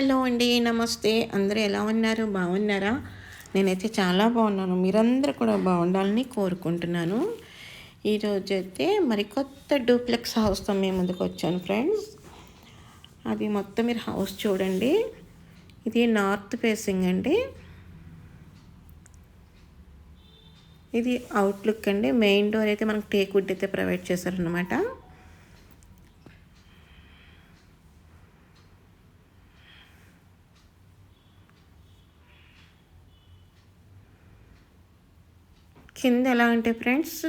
Hello అండి నమస్తే. అందరూ ఎలా ఉన్నారు? బాగున్నారా? నేనైతే చాలా బాగున్నాను. మీరందరూ కూడా బాగుండాలని కోరుకుంటున్నాను. ఈరోజు అయితే మరి కొత్త డూప్లెక్స్ హౌస్తో మేము ముందుకు వచ్చాను ఫ్రెండ్స్. అది మొత్తం మీరు హౌస్ చూడండి. ఇది నార్త్ ఫేసింగ్ అండి. ఇది అవుట్లుక్ అండి. మెయిన్ డోర్ అయితే మనకు టేక్ వుడ్ అయితే ప్రొవైడ్ చేశారనమాట కింద ఎలా అంటే ఫ్రెండ్స్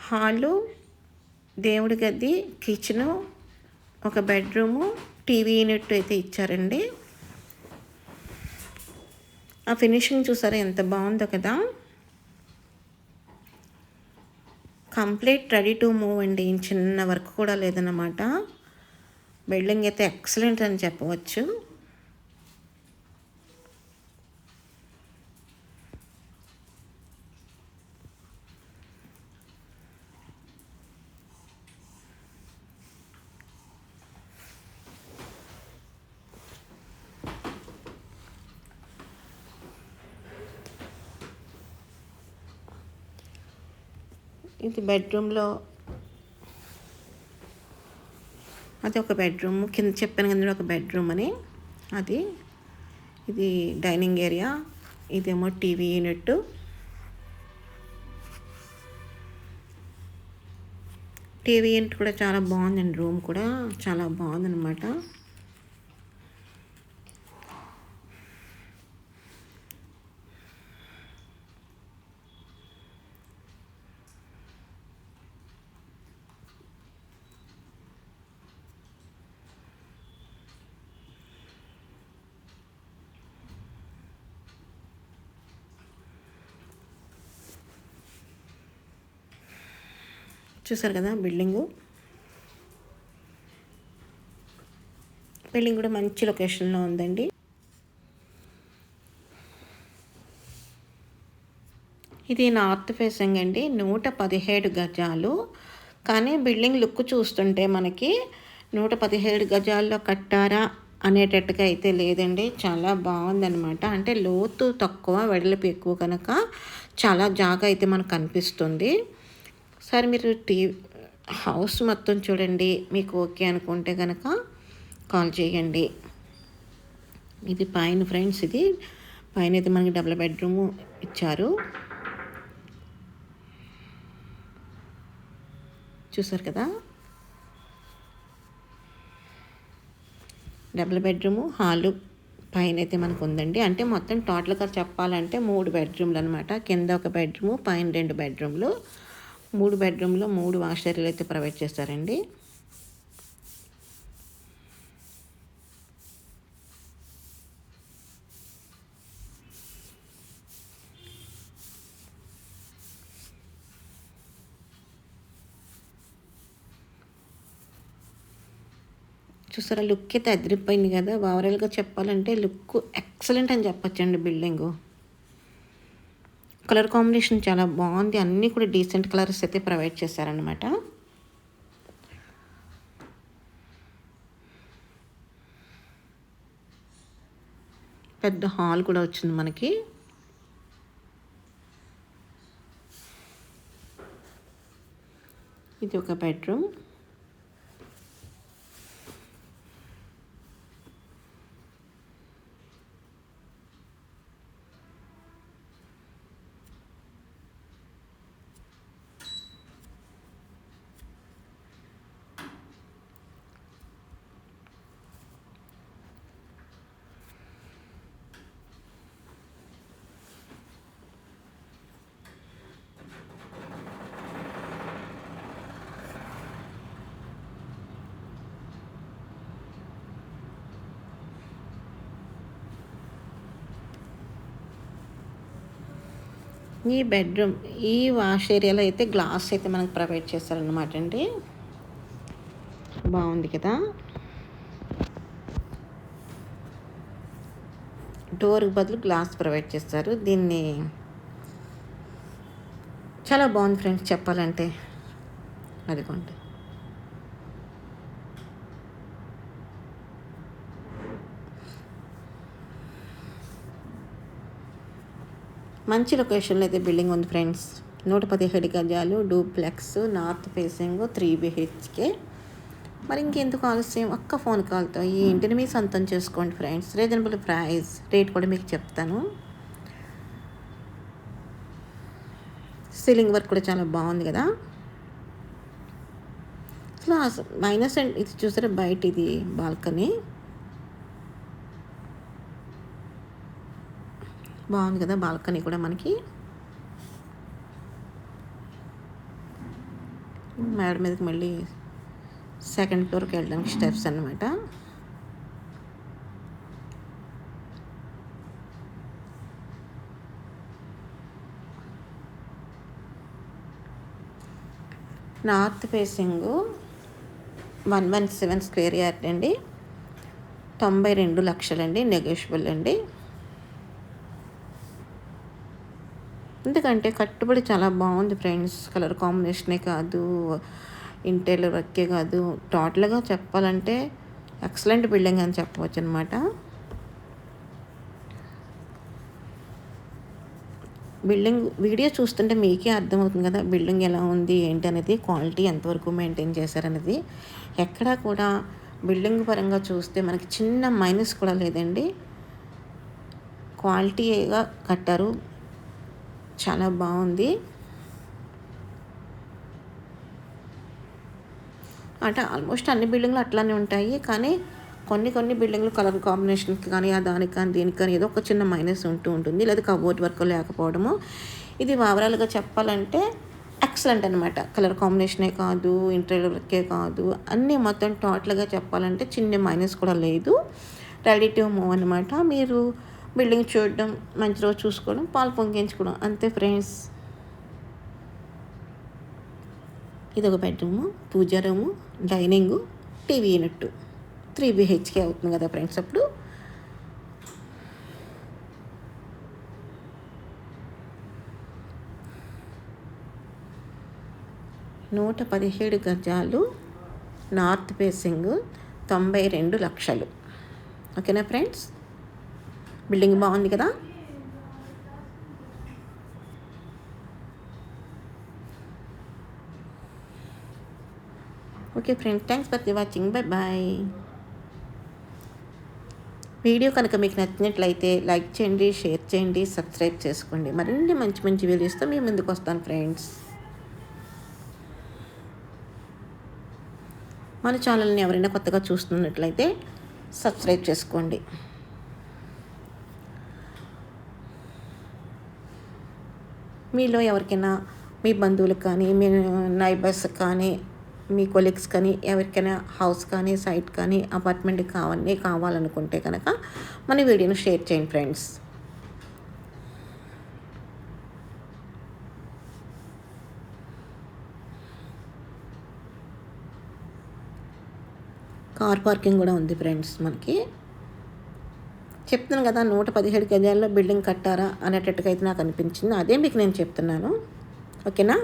హాలు దేవుడి గది కిచెను ఒక బెడ్రూము టీవీ యూనిట్ అయితే ఇచ్చారండి. ఆ ఫినిషింగ్ చూసారా ఎంత బాగుందో కదా. కంప్లీట్ రెడీ టు మూవ్ అండి. చిన్న వర్క్ కూడా లేదన్నమాట. బిల్డింగ్ అయితే ఎక్సలెంట్ అని చెప్పవచ్చు. ఇది బెడ్రూమ్లో. అది ఒక బెడ్రూమ్. కింద చెప్పాను కదా ఒక బెడ్రూమ్ అని. అది. ఇది డైనింగ్ ఏరియా. ఇదేమో టీవీ యూనిట్. టీవీ యూనిట్ కూడా చాలా బాగుందండి. రూమ్ కూడా చాలా బాగుందన్నమాట. చూసారు కదా బిల్డింగు? బిల్డింగ్ కూడా మంచి లొకేషన్లో ఉందండి. ఇది నార్త్ ఫేసింగ్ అండి. నూట పదిహేడు గజాలు. కానీ బిల్డింగ్ లుక్ చూస్తుంటే మనకి నూట పదిహేడు గజాల్లో కట్టారా అనేటట్టుగా అయితే లేదండి. చాలా బాగుందనమాట అంటే లోతు తక్కువ వెడల్పు ఎక్కువ కనుక చాలా జాగా అయితే మనకు కనిపిస్తుంది. సార్ మీరు టీ హౌస్ మొత్తం చూడండి మీకు ఓకే అనుకుంటే కనుక కాల్ చేయండి. ఇది పైన ఫ్రెండ్స్ ఇది పైన అయితే మనకి డబుల్ బెడ్రూమ్ ఇచ్చారు. చూసారు కదా? డబుల్ బెడ్రూము హాలు పైన అయితే మనకు ఉందండి. అంటే మొత్తం టోటల్గా చెప్పాలంటే మూడు బెడ్రూమ్లు అనమాట కింద ఒక బెడ్రూము పైన రెండు బెడ్రూమ్లు. మూడు బెడ్రూమ్లో మూడు వాషర్లు అయితే ప్రొవైడ్ చేస్తారండి. చూసారా? లుక్ అయితే అదిరిపోయింది కదా. ఓవరాల్గా చెప్పాలంటే లుక్ ఎక్సలెంట్ అని చెప్పచ్చండి బిల్డింగు. కలర్ కాంబినేషన్ చాలా బాగుంది. అన్నీ కూడా డీసెంట్ కలర్స్ అయితే ప్రొవైడ్ చేశారనమాట పెద్ద హాల్ కూడా వచ్చింది మనకి. ఇది ఒక బెడ్రూమ్. ఈ బెడ్రూమ్ ఈ వాష్ ఏరియాలో అయితే గ్లాస్ అయితే మనకు ప్రొవైడ్ చేస్తారనమాట అండి. బాగుంది కదా? డోర్కి బదులు గ్లాస్ ప్రొవైడ్ చేస్తారు. దీన్ని చాలా బాగుంది ఫ్రెండ్స్ చెప్పాలంటే. అదిగోండి. మంచి లొకేషన్లో అయితే బిల్డింగ్ ఉంది ఫ్రెండ్స్. నూట పదిహేడు గజాలు duplex north facing three BHK. మరి ఇంకెందుకు ఆలస్యం? ఒక్క ఫోన్ కాల్తో ఈ ఇంటిని మీ సొంతం చేసుకోండి ఫ్రెండ్స్. రీజనబుల్ ప్రైస్ రేట్ కూడా మీకు చెప్తాను. సీలింగ్ వర్క్ కూడా చాలా బాగుంది కదా. అసలు మైనస్ అండ్ ఇది చూసారా బయట ఇది బాల్కనీ. బాగుంది కదా బాల్కనీ కూడా మనకి. మేడ మీదకి మళ్ళీ సెకండ్ ఫ్లోర్కి వెళ్ళడానికి స్టెప్స్ అనమాట north facing one one seven square yard అండి. తొంభై రెండు లక్షలండి నెగోషియబుల్ అండి. ఎందుకంటే కట్టుబడి చాలా బాగుంది ఫ్రెండ్స్. కలర్ కాంబినేషనే కాదు ఇంటీరియర్ వర్కే కాదు. టోటల్గా చెప్పాలంటే ఎక్సలెంట్ బిల్డింగ్ అని చెప్పవచ్చు అనమాట బిల్డింగ్ వీడియో చూస్తుంటే మీకే అర్థమవుతుంది కదా బిల్డింగ్ ఎలా ఉంది ఏంటి అనేది క్వాలిటీ ఎంతవరకు మెయింటైన్ చేశారనేది. ఎక్కడా కూడా బిల్డింగ్ పరంగా చూస్తే మనకి చిన్న మైనస్ కూడా లేదండి. క్వాలిటీగా కట్టారు. చాలా బాగుంది. అంటే ఆల్మోస్ట్ అన్ని బిల్డింగ్లు అట్లానే ఉంటాయి. కానీ కొన్ని కొన్ని బిల్డింగ్లు కలర్ కాంబినేషన్కి కానీ ఆ దానికి కానీ దీనికి కానీ ఏదో ఒక చిన్న మైనస్ ఉంటూ ఉంటుంది. లేదా కబోర్డ్ వర్క్ లేకపోవడము. ఇది ఓవరాల్గా చెప్పాలంటే ఎక్సలెంట్ అనమాట కలర్ కాంబినేషనే కాదు ఇంటీరియర్ వర్కే కాదు. అన్నీ మొత్తం టోటల్గా చెప్పాలంటే చిన్న మైనస్ కూడా లేదు. రెడీ టు మూవ్ అనమాట మీరు బిల్డింగ్ చూడడం మంచి రోజు చూసుకోవడం పాలు పొంగించుకోవడం. అంతే ఫ్రెండ్స్. ఇది ఒక bedroom puja room dining TV unit three BHK అవుతుంది కదా ఫ్రెండ్స్ అప్పుడు. నూట పదిహేడు గజాలు నార్త్ ఫేసింగ్ తొంభై రెండు లక్షలు. ఓకేనా ఫ్రెండ్స్? బిల్డింగ్ బాగుంది కదా? Okay friends thanks for the watching. Bye bye. Video కనుక మీకు నచ్చినట్లయితే లైక్ చేయండి షేర్ చేయండి సబ్స్క్రైబ్ చేసుకోండి. మరిన్ని మంచి మంచి వీడియోస్తో మేము ముందుకు వస్తాను ఫ్రెండ్స్. మన ఛానల్ని ఎవరైనా కొత్తగా చూస్తున్నట్లయితే సబ్స్క్రైబ్ చేసుకోండి. మీలో ఎవరికైనా మీ బంధువులకు కానీ మీ నైబర్స్ కానీ మీ కొలీగ్స్ కానీ ఎవరికైనా హౌస్ కానీ సైట్ కానీ అపార్ట్మెంట్ కావన్నీ కావాలనుకుంటే కనుక మన వీడియోని షేర్ చేయండి ఫ్రెండ్స్. కార్ పార్కింగ్ కూడా ఉంది ఫ్రెండ్స్ మనకి. చెప్తున్నాను కదా నూట పదిహేడు గజాల్లో బిల్డింగ్ కట్టారా అనేటట్టుగా అయితే నాకు అనిపించింది. అదే మీకు నేను చెప్తున్నాను. ఓకేనా?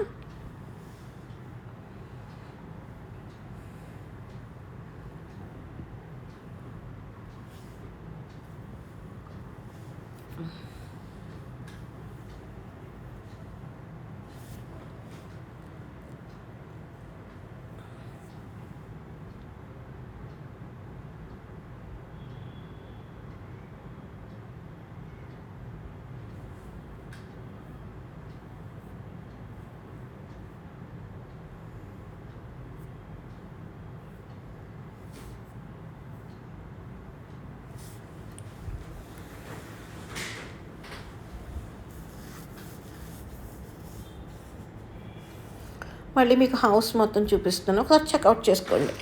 మళ్ళీ మీకు హౌస్ మొత్తం చూపిస్తున్నాను. ఒకసారి చెక్అవుట్ చేసుకోండి.